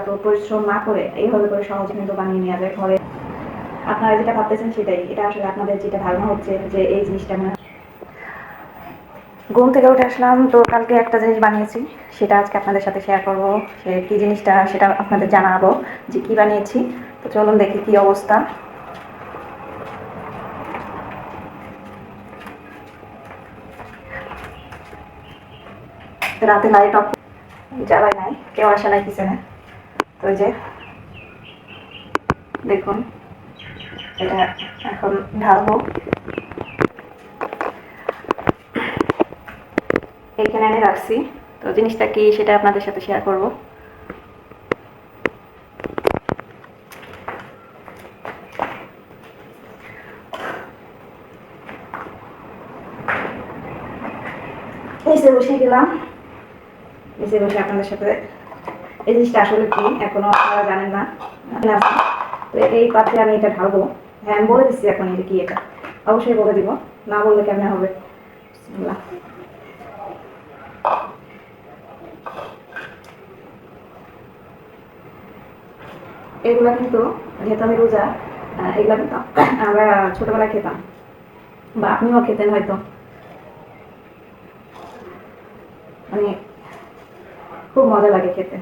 এত পরিশ্রম না করে এইভাবে করে সহজে কিন্তু বানিয়ে নেওয়া যায়। ঘরে আপনারা যেটা ভাবতেছেন সেটাই। এটা আসলে আপনাদের যেটা ধারণা হচ্ছে যে এই জিনিসটা মানে ঘুম থেকে উঠে আসলাম, তো কালকে একটা জিনিস বানিয়েছি, সেটা আজকে আপনাদের সাথে শেয়ার করব। সে কী জিনিসটা সেটা আপনাদের জানাব যে কী বানিয়েছি। তো চলুন দেখি কী অবস্থা। রাতে লাইট অফ জ্বালাই নাই, কেউ আসে নাই কিচেনে তো ওই যে, দেখুন, এটা এখন ঢালবো। এখানে এনে রাখছি। তো জিনিসটা কি সেটা আপনাদের সাথে শেয়ার করব। নিচে বসে গেলাম নিচে বসে আপনাদের সাথে এই জিনিসটা আসলে কি? এখনও আপনারা জানেন না। তো এই পাত্রে আমি এটা ঢালবো। হ্যাঁ আমি বলে দিচ্ছি এখন এটা কি এটা। অবশ্যই বলে দিব। না বললে কেমন হবে? এগুলা কিন্তু, যেহেতু আমি রোজা এগুলা কিন্তু আমরা ছোটবেলায় খেতাম। বা আপনিও খেতেন হয়তো। মানে খুব মজা লাগে খেতে।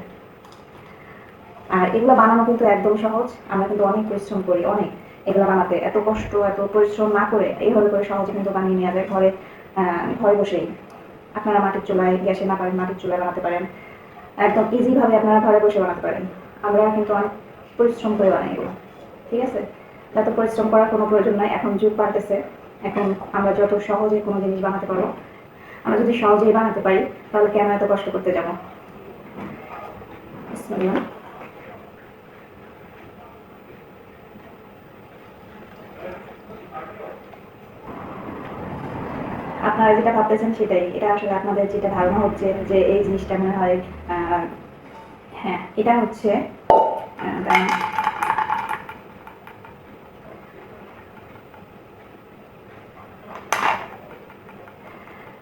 আর এগুলো বানানো কিন্তু একদম সহজ। আমরা কিন্তু অনেক পরিশ্রম করি, অনেক। এগুলো বানাতে এত কষ্ট, এত পরিশ্রম না করে এইভাবে করে সহজে কিন্তু বানিয়ে নেওয়া যায় ঘরে ঘরে বসেই। আপনারা মাটির চুলায় গ্যাসে না পারেন মাটির চুলায় বানাতে পারেন। একদম ইজিভাবে আপনারা ঘরে বসে বানাতে পারেন। আমরা কিন্তু অনেক পরিশ্রম করে বানাই এগুলো, ঠিক আছে? এত পরিশ্রম করার কোনো প্রয়োজন নাই। এখন যুগ পাল্টেছে এখন আমরা যত সহজে কোনো জিনিস বানাতে পারব, আমরা যদি সহজেই বানাতে পারি, তাহলে কেন এত কষ্ট করতে যাব? আপনারা যেটা ভাবতেছেন সেটাই। এটা আসলে আপনাদের যেটা ধারণা হচ্ছে যে এই জিনিসটা মনে হয় হ্যাঁ এটা হচ্ছে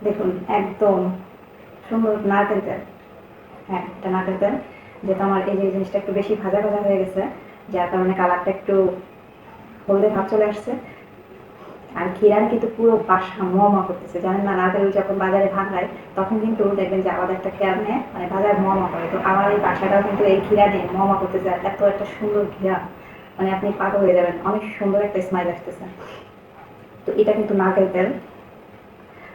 দেখুন, একদম সুন্দর নারকেল হ্যাঁ এটা নারকেল তেল, যেহেতু আমার এই যে জিনিসটা একটু বেশি ভাজা ভাজা হয়ে গেছে, যার কারণে কালারটা একটু হলদে ভাব চলে আসছে। আর ক্ষীরান কিন্তু পুরো বাসা মমা করতেছে। জানেন না নারকেল যখন বাজারে ভাঙায় তখন কিন্তু দেখবেন যে আলাদা একটা কেয়ারনে মানে বাজার মমা করে। তো আমার এই বাসাটাও কিন্তু এই ক্ষীরানে মমা করতেছে, আর এত একটা সুন্দর ঘিরা মানে আপনি পাগল হয়ে যাবেন, অনেক সুন্দর একটা স্মাইল আসতেছে। তো এটা কিন্তু নারকেল তেল,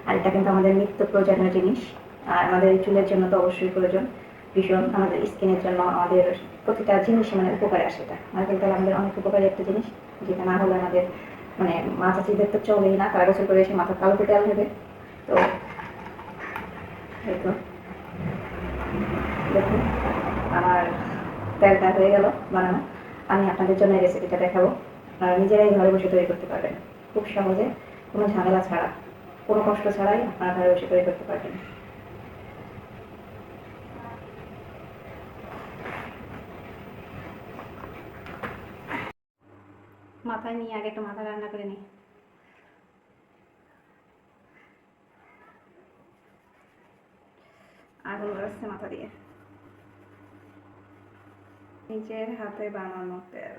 আর এটা কিন্তু আমাদের নিত্য প্রয়োজনীয় জিনিস। আর আমাদের চুলের জন্য তো অবশ্যই প্রয়োজন। ভীষণ আমাদের স্কিনের জন্য আমাদের প্রতিটা জিনিস মানে উপকারে আসে এটা। নারকেল তেল আমাদের অনেক উপকারী একটা জিনিস, যেটা না হলে আমাদের মানে মাথা চিদের তো চলেই না, তারা গোসল করে এসে মাথা কালো তেল নেবে তো তো। দেখুন, আমার তেলটা হয়ে গেল বানানো। আমি আপনাদের জন্য এই রেসিপিটা দেখাবো। আপনারা নিজেরাই ঘরে বসে তৈরি করতে পারবেন। খুব সহজে কোনো ঝামেলা ছাড়া, কোনো কষ্ট ছাড়াই আপনারা ঘরে বসে তৈরি করতে পারবেন। মাথায় নিয়ে আগে একটু মাথা রান্না করে নিই। আগুন আসছে মাথা দিয়ে। নিজের হাতে বানানো তেল।